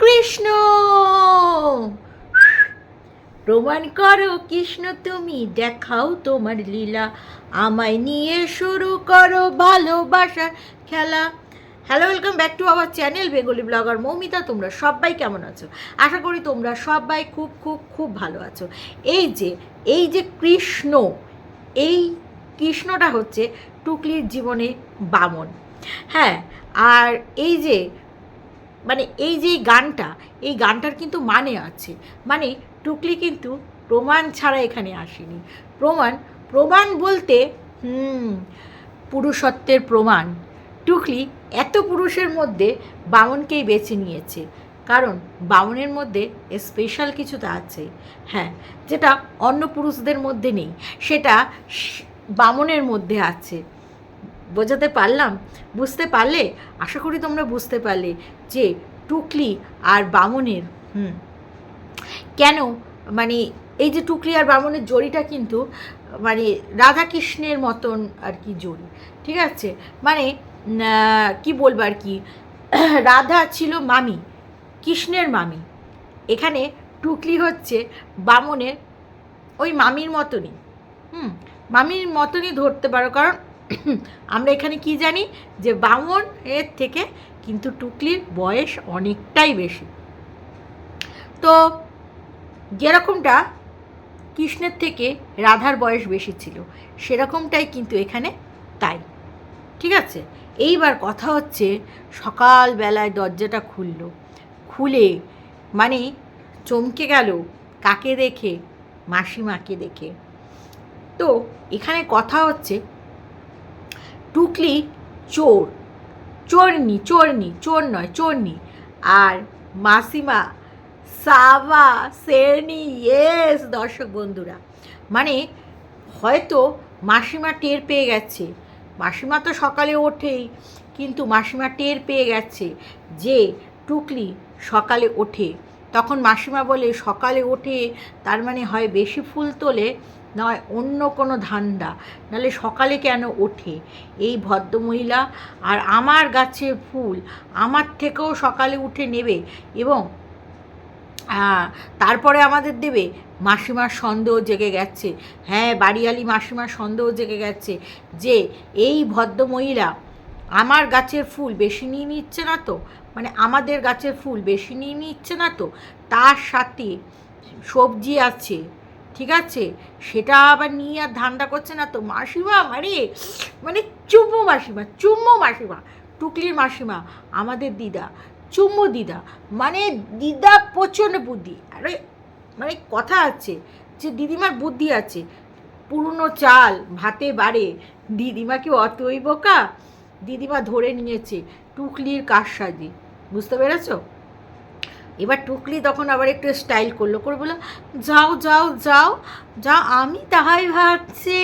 কৃষ্ণ। প্রমাণ করো কৃষ্ণ তুমি, দেখাও তোমার লীলা। আমায় নিয়ে শুরু করো ভালোবাসার খেলা। Hello welcome back to our channel Bengali blogger Moumita. তোমরা সবাই কেমন আছো? আশা করি তোমরা সবাই খুব খুব খুব ভালো আছো। এই যে এই যে কৃষ্ণ, এই কৃষ্ণটা হচ্ছে টুকলির জীবনে বামন। হ্যাঁ আর এই যে মানে এই যে গানটা, এই গানটার কিন্তু মানে আছে। মানে টুকলি কিন্তু প্রমাণ ছাড়া এখানে আসেনি। প্রমাণ প্রমাণ বলতে, হুম, পুরুষত্বের প্রমাণ। টুকলি এত পুরুষের মধ্যে বামনকেই বেছে নিয়েছে। কারণ বামনের মধ্যে স্পেশাল কিছু তো আছে। হ্যাঁ যেটা অন্য পুরুষদের মধ্যে নেই। সেটা বামনের মধ্যে আছে। বোঝাতে পারলাম? বুঝতে পারলে? আশা করি তোমরা বুঝতে পারলে যে টুকলি আর বামনের, হুম, কেন? মানে এই যে টুকলি আর বামনের জড়িটা কিন্তু মানে রাধাকৃষ্ণের মতন আর কি জড়ি, ঠিক আছে? মানে কি বলব আর কি? রাধা ছিল মামি, কৃষ্ণের মামি। এখানে টুকলি হচ্ছে বামনের ওই মামির মতনই, হুম, মামির মতনই ধরতে পারো। কারণ আমরা এখানে কি জানি যে বামন এর থেকে কিন্তু টুকলির বয়স অনেকটাই বেশি। তো যেরকমটা কৃষ্ণের থেকে রাধার বয়স বেশি ছিল, সেরকমটাই কিন্তু এখানে তাই। ঠিক আছে? এইবার কথা হচ্ছে সকালবেলায় দরজাটা খুললো। খুলে মানে চমকে গেল কাকে দেখে? মাসিমাকে দেখে। তো এখানে কথা হচ্ছে টুকলি চোর। চোরনি চোরনি, চোর নয়, চোরনি। আর মাসিমা, সাবা শেরনি ইয়েস দর্শক বন্ধুরা। মানে হয়তো মাসিমা টের পেয়ে গেছে। মাসিমা তো সকালে ওঠেই, কিন্তু মাসিমা টের পেয়ে গেছে যে টুকলি সকালে ওঠে। তখন মাসিমা বলে, সকালে ওঠে তার মানে হয় বেশি ফুল তোলে নয়, অন্য কোনো ধান্দা। নাহলে সকালে কেন ওঠে? এই ভদ্রমহিলা আর আমার গাছের ফুল, আমার থেকেও সকালে উঠে নেবে এবং তারপরে আমাদের দেবে? মাসিমার সন্দেহ জেগে গেছে। হ্যাঁ বাড়িয়ালি মাসিমার সন্দেহ জেগে গেছে যে, এই ভদ্রমহিলা আমার গাছের ফুল বেশি নিয়ে নিচ্ছে না তো? মানে আমাদের গাছের ফুল বেশি নিয়ে নিচ্ছে না তো। তার সাথে সবজি আছে, ঠিক আছে? সেটা আবার নিয়ে আর ধান্দা করছে না তো। মাসিমা মানে মানে চুম্মু মাসিমা চুম্মু মাসিমা, টুকলির মাসিমা, আমাদের দিদা, চুম্মু দিদা মানে দিদা প্রচণ্ড বুদ্ধি। আরে মানে কথা আছে যে দিদিমার বুদ্ধি আছে। পুরনো চাল ভাতে বাড়ে দিদিমা কি অতই বোকা, দিদিমা ধরে নিয়েছে। টুকলির কারসাজি, বুঝতে পেরেছ? এবার টুকলি তখন আবার একটু স্টাইল করল, করে বলল, যাও যাও যাও যাও আমি তাহাই ভাবছি,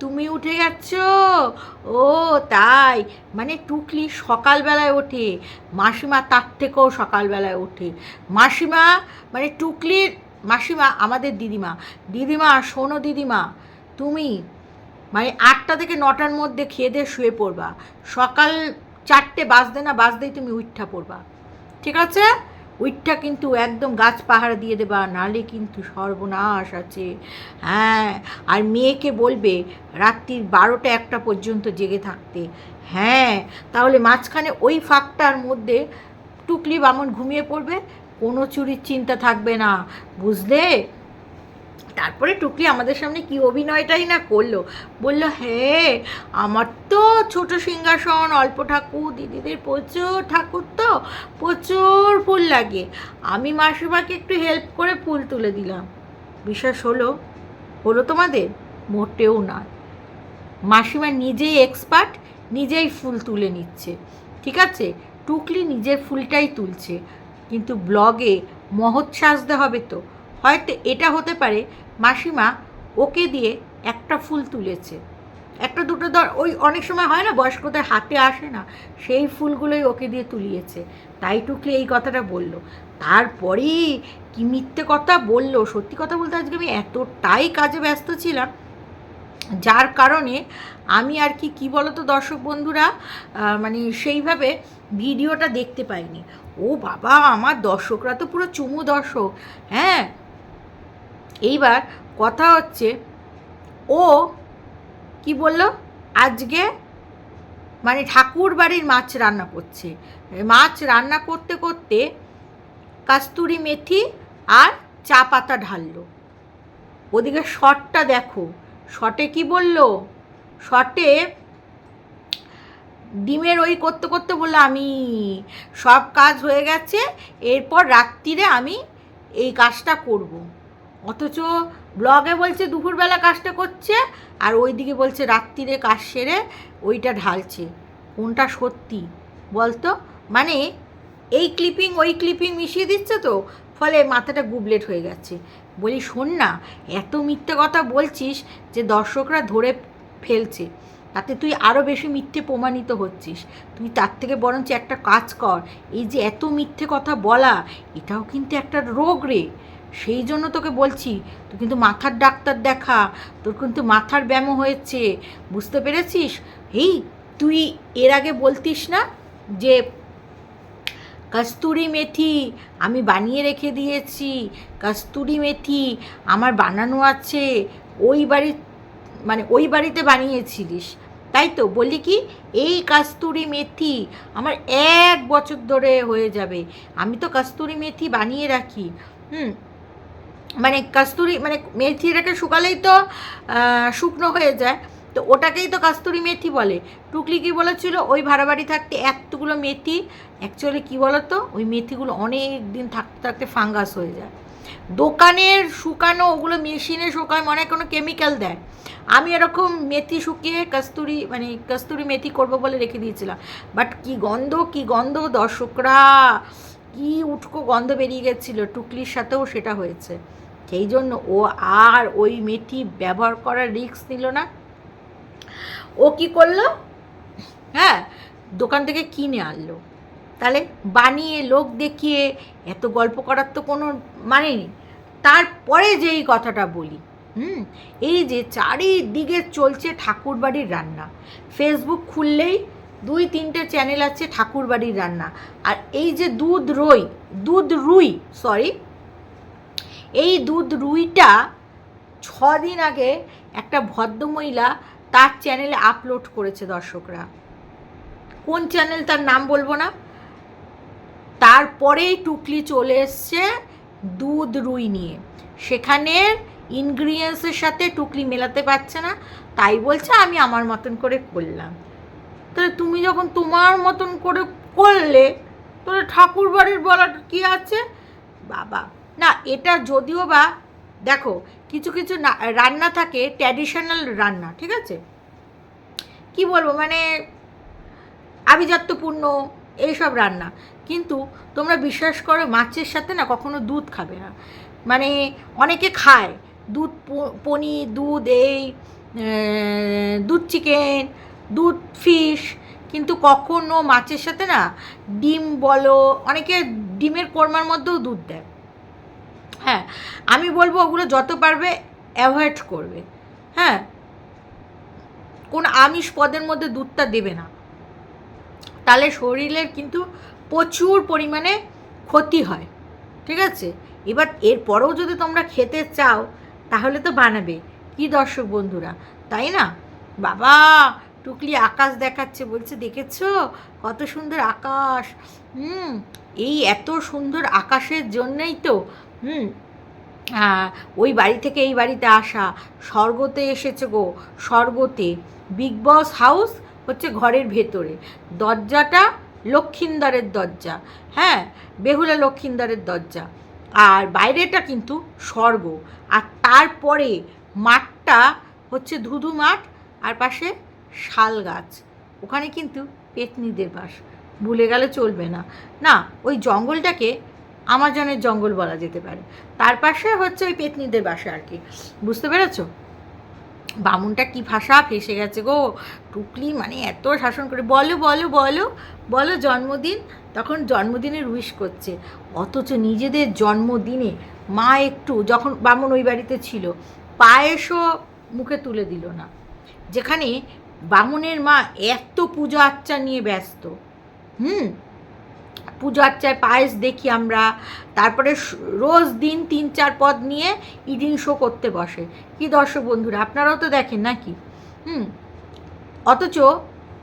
তুমি উঠে গেছো? ও, তাই মানে টুকলি সকালবেলায় ওঠে, মাসিমা তার থেকেও সকালবেলায় ওঠে, মাসিমা মানে টুকলির মাসিমা, আমাদের দিদিমা দিদিমা, শোনো দিদিমা, তুমি মানে আটটা থেকে নটার মধ্যে খেয়ে দিয়ে শুয়ে পড়বা, সকাল চারটে বাজতে না বাজতেই তুমি উঠা পড়বা। ঠিক আছে? উইঠা কিন্তু একদম গাছ পাহারা দিয়ে দেবা, নালে কিন্তু সর্বনাশ আছে। হ্যাঁ আর মেয়েকে বলবে, রাত্রির বারোটা একটা পর্যন্ত জেগে থাকতে। হ্যাঁ তাহলে মাঝখানে ওই ফাঁকটার মধ্যে টুকলি বামন ঘুমিয়ে পড়বে, কোনো চুরির চিন্তা থাকবে না। বুঝলে? তারপরে টুকলি আমাদের সামনে কি অভিনয়টাই না করল। বলল হ্যাঁ আমার তো ছোট সিংহাসন, অল্প ঠাকুর, দিদিদের প্রচুর ঠাকুর তো, প্রচুর ফুল লাগে। আমি মাসিমাকে একটু হেল্প করে ফুল তুলে দিলাম। বিশ্বাস হলো হলো তোমাদের? মোটেও না। মাসিমা নিজেই এক্সপার্ট নিজেই ফুল তুলে নিচ্ছে। ঠিক আছে? টুকলি নিজের ফুলটাই তুলছে। কিন্তু ব্লগে মহৎ সাজতে হবে তো। হয়তো এটা হতে পারে মাসিমা ওকে দিয়ে একটা ফুল তুলেছে। একটা দুটো ধর, ওই অনেক সময় হয় না, বয়স্কদের হাতে আসে না, সেই ফুলগুলোই ওকে দিয়ে তুলিয়েছে। তাই টুকলি এই কথাটা বলল। তারপরেই কি মিথ্যে কথা বলল? সত্যি কথা বলতে আজকে আমি এতটাই কাজে ব্যস্ত ছিলাম, যার কারণে আমি আর কি, কী বলতো দর্শক বন্ধুরা মানে সেইভাবে ভিডিওটা দেখতে পাইনি। ও বাবা, আমার দর্শকরা তো পুরো চুমু দর্শক হ্যাঁ? এইবার কথা হচ্ছে, ও কি বলল? আজকে মানে ঠাকুর বাড়ির মাছ রান্না করছে। মাছ রান্না করতে করতে কাস্তুরি মেথি আর চা পাতা ঢাললো। ওদিকে শটটা দেখো। শটে কি বলল? শটে ডিমের ওই করতে করতে বলল, আমি সব কাজ হয়ে গেছে, এরপর রাত্রিরে আমি এই কাজটা করব। অথচ ব্লগে বলছে দুপুরবেলা কাজটা করছে, আর ওইদিকে বলছে রাত্রিরে কাজ সেরে ওইটা ঢালছে। কোনটা সত্যি বলতো? মানে এই ক্লিপিং ওই ক্লিপিং মিশিয়ে দিচ্ছে তো, ফলে মাথাটা গুবলেট হয়ে গেছে। বলি, শোন না, এত মিথ্যে কথা বলছিস যে দর্শকরা ধরে ফেলছে। তাতে তুই আরও বেশি মিথ্যে প্রমাণিত হচ্ছিস। তুই তার থেকে বরঞ্চ একটা কাজ কর। এই যে এত মিথ্যে কথা বলা, এটাও কিন্তু একটা রোগ রে। সেই জন্য তোকে বলছি তুই কিন্তু মাথার ডাক্তার দেখা, তোর কিন্তু মাথার ব্যায়ামও হয়েছে, বুঝতে পেরেছিস? এই তুই এর আগে বলতিস না যে কস্তুরি মেথি আমি বানিয়ে রেখে দিয়েছি, কস্তুরি মেথি আমার বানানো আছে, ওই বাড়ি মানে ওই বাড়িতে বানিয়েছিলিস। তাই তো? বলি কি? এই কাস্তুরি মেথি আমার এক বছর ধরে হয়ে যাবে। আমি তো কাস্তুরি মেথি বানিয়ে রাখি। হুম মানে কাস্তুরি মানে মেথিটাকে শুকালেই তো শুকনো হয়ে যায়। তো ওটাকেই তো কাস্তুরি মেথি বলে। টুকলি কি বলেছিল? ওই ভাড়া বাড়ি থাকতে এতগুলো মেথি অ্যাকচুয়ালি কী বলতো? ওই মেথিগুলো অনেক দিন থাকতে থাকতে ফাঙ্গাস হয়ে যায়। দোকানের শুকানো ওগুলো মেশিনে শুকায়, মনে কোনো কেমিক্যাল দেয়। আমি এরকম মেথি শুকিয়ে কস্তুরি মানে কস্তুরি মেথি করব বলে রেখে দিয়েছিলাম। বাট কি গন্ধ কি গন্ধ দর্শকরা! কি উটকো গন্ধ বেরিয়ে গেছিল। টুকলির সাথেও সেটা হয়েছে। সেই জন্য ও আর ওই মেথি ব্যবহার করার রিস্ক নিল না। ও কি করল? হ্যাঁ দোকান থেকে কিনে আনলো। তাহলে বানিয়ে, লোক দেখিয়ে, এত গল্প করার তো কোনো মানে নেই। তারপরে যেই কথাটা বলি, হুম, এই যে চারিদিকে চলছে ঠাকুরবাড়ির রান্না। ফেসবুক খুললেই দুই, তিনটে চ্যানেল আছে ঠাকুরবাড়ির রান্না। আর এই যে দুধ রই, দুধ রুই সরি এই দুধ রুইটা ছ দিন আগে একটা ভদ্রমহিলা তার চ্যানেলে আপলোড করেছে দর্শকরা। কোন চ্যানেল তার নাম বলব না? তারপরেই টুকলি চলে এসছে দুধ রুই নিয়ে। সেখানের ইনগ্রিডিয়েন্টসের সাথে টুকলি মেলাতে পারছে না, তাই বলছে আমি আমার মতন করে করলাম। তাহলে তুমি যখন তোমার মতন করে করলে, তাহলে ঠাকুর বাড়ির বলাটা কী আছে? বাবা না, এটা যদিও বা, দেখো, কিছু কিছু রান্না থাকে ট্র্যাডিশনাল রান্না, ঠিক আছে? কি বলব মানে আভিজাত্যপূর্ণ এইসব রান্না। কিন্তু তোমরা বিশ্বাস করো, মাছের সাথে না কখনো দুধ খাবে না। মানে অনেকে খায়, দুধ পনির, দুধ এই দুধ চিকেন, দুধ ফিশ, কিন্তু কখনো মাছের সাথে না, ডিম বলো, অনেকে ডিমের কোরমার মধ্যেও দুধ দেয়। হ্যাঁ আমি বলব ওগুলো যত পারবে অ্যাভয়েড করবে। হ্যাঁ কোন আমিষ পদের মধ্যে দুধটা দেবে না। তাহলে শরীরের কিন্তু প্রচুর পরিমাণে ক্ষতি হয়, ঠিক আছে? এবার এরপরেও যদি তোমরা খেতে চাও, তাহলে তো বানাবে। কি দর্শক বন্ধুরা, তাই না? বাবা, টুকলি আকাশ দেখাচ্ছে, বলছে, দেখেছ? কত সুন্দর আকাশ। হুম, এই এত সুন্দর আকাশের জন্যই তো হুম। ওই বাড়ি থেকে এই বাড়িতে আসা, স্বর্গতে এসেছে গো, স্বর্গতে। বিগ বস হাউস হচ্ছে ঘরের ভেতরে। দরজাটা লক্ষিন্দারের দরজা। হ্যাঁ বেহুলা লক্ষিন্দারের দরজা। আর বাইরেটা কিন্তু স্বর্গ। আর তারপরে মাঠটা হচ্ছে ধুধু মাঠ, আর পাশে শাল গাছ। ওখানে কিন্তু পেতনিদের বাস। ভুলে গেলে চলবে না। না, ওই জঙ্গলটাকে আমাজনের জঙ্গল বলা যেতে পারে। তার পাশে হচ্ছে ওই পেতনিদের বাসা আর কি। বুঝতে পেরেছ? বামুনটা কি ভাষা? ফেসে গেছে গো। টুকলি মানে এত শাসন করে। বলো বলো বলো বলো জন্মদিন। তখন জন্মদিনের উইশ করছে। অথচ নিজেদের জন্মদিনে মা একটু যখন বামুন ওই বাড়িতে ছিল, পায়েসও মুখে তুলে দিল না। যেখানে বামুনের মা এত পূজা আর্চা নিয়ে ব্যস্ত। হুম? পুজো চায় পায়েস দেখি আমরা। তারপরে রোজ দিন তিন চার পদ নিয়ে ইডিং শো করতে বসে। কি দর্শক বন্ধুরা, আপনারাও তো দেখেন নাকি? হুম। অথচ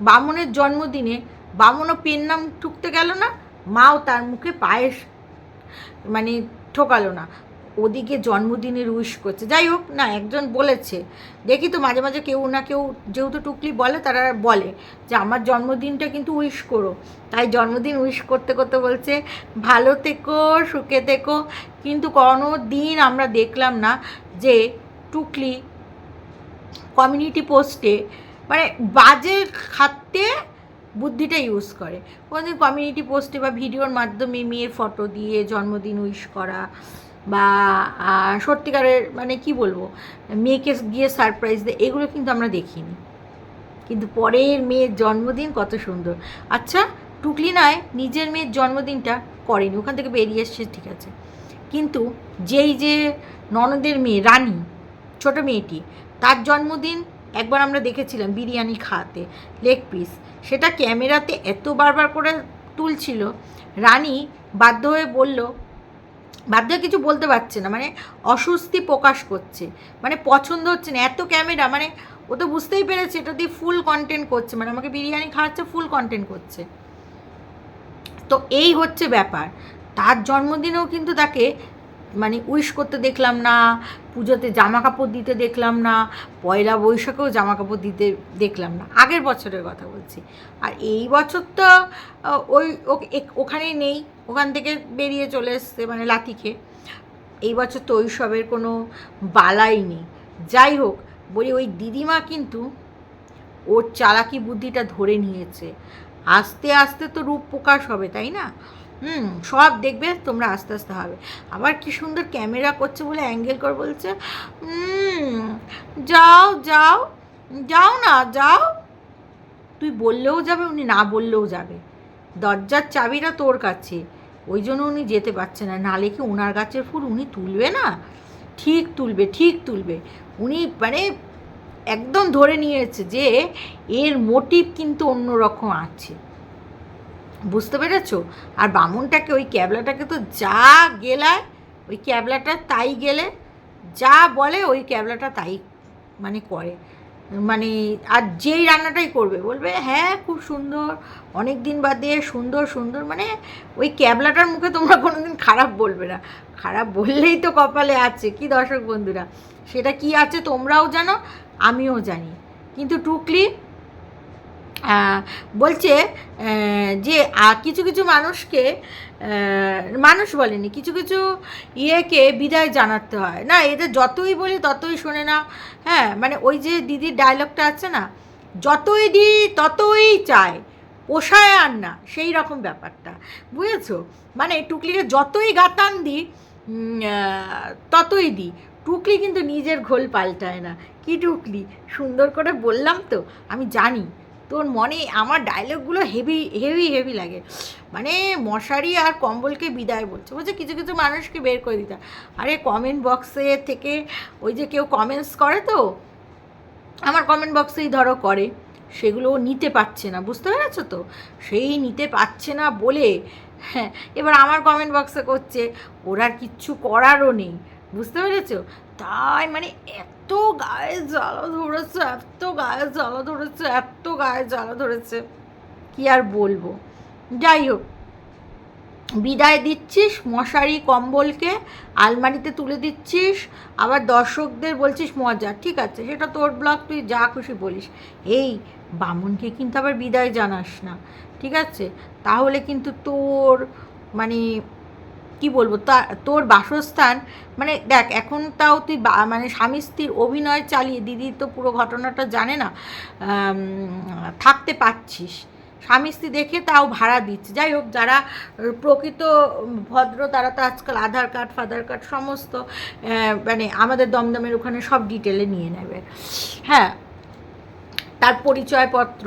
বামনের জন্মদিনে বামনও পেন নাম ঠুকতে গেল না, মাও তার মুখে পায়েস মানে ঠোকালো না। ওদিকে জন্মদিনের উইশ করছে। যাই হোক, না, একজন বলেছে। দেখি তো মাঝে মাঝে কেউ না কেউ যেহেতু টুকলি বলে, তারা বলে যে, আমার জন্মদিনটা কিন্তু উইশ করো। তাই জন্মদিন উইশ করতে করতে বলছে, ভালো থেকো, সুখে থেকো। কিন্তু কোনো দিন আমরা দেখলাম না যে, টুকলি কমিউনিটি পোস্টে মানে বাজে খাতে বুদ্ধিটা ইউজ করে। কোনোদিন কমিউনিটি পোস্টে বা ভিডিওর মাধ্যমে মেয়ের ফটো দিয়ে জন্মদিন উইশ করা বা সত্যিকারের মানে কি বলব, মেয়েকে গিয়ে সারপ্রাইজ দেয় এগুলো কিন্তু আমরা দেখিনি। কিন্তু পরের মেয়ের জন্মদিন কত সুন্দর। আচ্ছা টুকলি নয় নিজের মেয়ের জন্মদিনটা করেনি, ওখান থেকে বেরিয়ে এসছে, ঠিক আছে। কিন্তু যেই যে ননদের মেয়ে, রানী, ছোট মেয়েটি, তার জন্মদিন একবার আমরা দেখেছিলাম বিরিয়ানি খাওয়াতে লেগ পিস সেটা ক্যামেরাতে এত বারবার করে তুলছিল, রানী বাধ্য হয়ে বলল বাধ্য কিছু বলতে পারছে না মানে অস্বস্তি প্রকাশ করছে মানে পছন্দ হচ্ছে না, এত ক্যামেরা মানে ও তো বুঝতেই পেরেছে এটা দিয়ে ফুল কন্টেন্ট করছে মানে আমাকে বিরিয়ানি খাওয়াচ্ছে ফুল কন্টেন্ট করছে। তো এই হচ্ছে ব্যাপার, তার জন্মদিনেও কিন্তু তাকে মানে উইশ করতে দেখলাম না পুজোতে জামা কাপড় দিতে দেখলাম না, পয়লা বৈশাখেও জামা কাপড় দিতে দেখলাম না। আগের বছরের কথা বলছি। আর এই বছর তো ওই ও- এক- ওখানেই নেই, ওখান থেকে বেরিয়ে চলে এসছে মানে লাথি খেয়ে এই বছর তো ওইসবের কোনো বালাই নেই। যাই হোক, বলি ওই দিদিমা কিন্তু ওর চালাকি বুদ্ধিটা ধরে নিয়েছে। আস্তে আস্তে তো রূপ প্রকাশ হবে, তাই না? হুম, সব দেখবে, তোমরা আস্তে আস্তে হবে। আবার কি সুন্দর ক্যামেরা করছে বলে অ্যাঙ্গেল করে বলছে যাও যাও যাও না, যাও। তুই বললেও যাবে, উনি না বললেও যাবে। দরজার চাবিটা তোর কাছে। ওই জন্য উনি যেতে পারছে না। নালে কি ওনার গাছের ফুল উনি তুলবে না? ঠিক তুলবে ঠিক তুলবে। উনি মানে একদম ধরে নিয়েছে যে, এর মোটিভ কিন্তু অন্যরকম আছে। বুঝতে পেরেছ? আর বামুনটাকে, ওই ক্যাবলাটাকে তো যা গেলায়, ওই ক্যাবলাটা তাই গেলে, যা বলে ওই ক্যাবলাটা তাই মানে করে। মানে আর যেই রান্নাটাই করবে, বলবে হ্যাঁ খুব সুন্দর অনেক দিন বাদে, সুন্দর সুন্দর। মানে ওই ক্যাবলাটার মুখে তোমরা কোনো দিন খারাপ বলবে না। খারাপ বললেই তো কপালে আছে, কি দর্শক বন্ধুরা? সেটা কি আছে তোমরাও জানো, আমিও জানি। কিন্তু টুকলি বলছে যে কিছু কিছু মানুষকে মানুষ বলেনি, কিছু কিছু ইয়েকে বিদায় জানাতে হয়। না, এদের যতই বলি ততই শোনে না। হ্যাঁ মানে ওই যে দিদির ডায়লগটা আছে না, যতই দিই ততই চায়, পোষায় আর না, সেই রকম ব্যাপারটা। বুঝেছ? মানে টুকলিকে যতই গাতান দিই ততই দিই টুকলি কিন্তু নিজের ঘোল পাল্টায় না। কি টুকলি? সুন্দর করে বললাম তো, আমি জানি। তোর মনে আমার ডায়লগগুলো হেভি হেভি হেভি লাগে। মানে মশারি আর কম্বলকে বিদায় বলছে। বলছে, কিছু কিছু মানুষকে বের করে দিতে। আরে কমেন্ট বক্সে থেকে ওই যে কেউ কমেন্টস করে তো, আমার কমেন্ট বক্সেই ধরো করে সেগুলো নিতে পারছে না। বুঝতে পেরেছ তো? সেই নিতে পারছে না বলে হ্যাঁ এবার আমার কমেন্ট বক্সে করছে, ওর আর কিচ্ছু করারও নেই। বুঝতে পেরেছ? তাই মানে এত গায়ে জ্বালা ধরেছে, এত গায়ে জ্বালা ধরেছে, এত গায়ে জ্বালা ধরেছে। কি আর বলব? যাই হোক, বিদায় দিচ্ছিস মশারি কম্বলকে, আলমারিতে তুলে দিচ্ছিস, আবার দর্শকদের বলছিস মজা, ঠিক আছে? সেটা তোর ব্লগ, তুই যা খুশি বলিস। এই, বামুনকে কিন্তু আবার বিদায় জানাস না, ঠিক আছে? তাহলে কিন্তু তোর মানে কি বলব, তা, তোর বাসস্থান মানে দেখ, এখন তাও তুই মানে স্বামী স্ত্রীর অভিনয় চালিয়ে, দিদি তো পুরো ঘটনাটা জানে না থাকতে পারছিস। স্বামী স্ত্রী দেখে তাও ভাড়া দিচ্ছে। যাই হোক, যারা প্রকৃত ভদ্র, তারা তো আজকাল আধার কার্ড, ফাদার কার্ড, সমস্ত মানে আমাদের দমদমের ওখানে সব ডিটেলে নিয়ে নেবে। হ্যাঁ তার পরিচয়পত্র।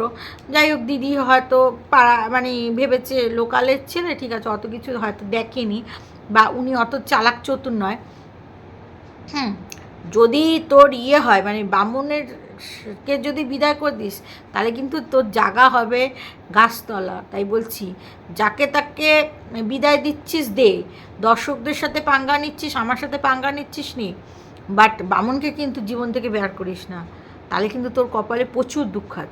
যাই হোক, দিদি হয়তো পাড়া মানে ভেবেছে লোকালের ছেলে, ঠিক আছে, অত কিছু হয়তো দেখেনি বা উনি অত চালাক চতুর নয়। হুম, যদি তোর ইয়ে হয় মানে বামুনের কে যদি বিদায় করে দিস, তাহলে কিন্তু তোর জাগা হবে গাছতলা। তাই বলছি, যাকে তাকে বিদায় দিচ্ছিস দে। দর্শকদের সাথে পাঙ্গা নিচ্ছিস, আমার সাথে পাঙ্গা নিচ্ছিস নি। বাট বামনকে কিন্তু জীবন থেকে বের করিস না। তাহলে কিন্তু তোর কপালে প্রচুর দুঃখ আছে।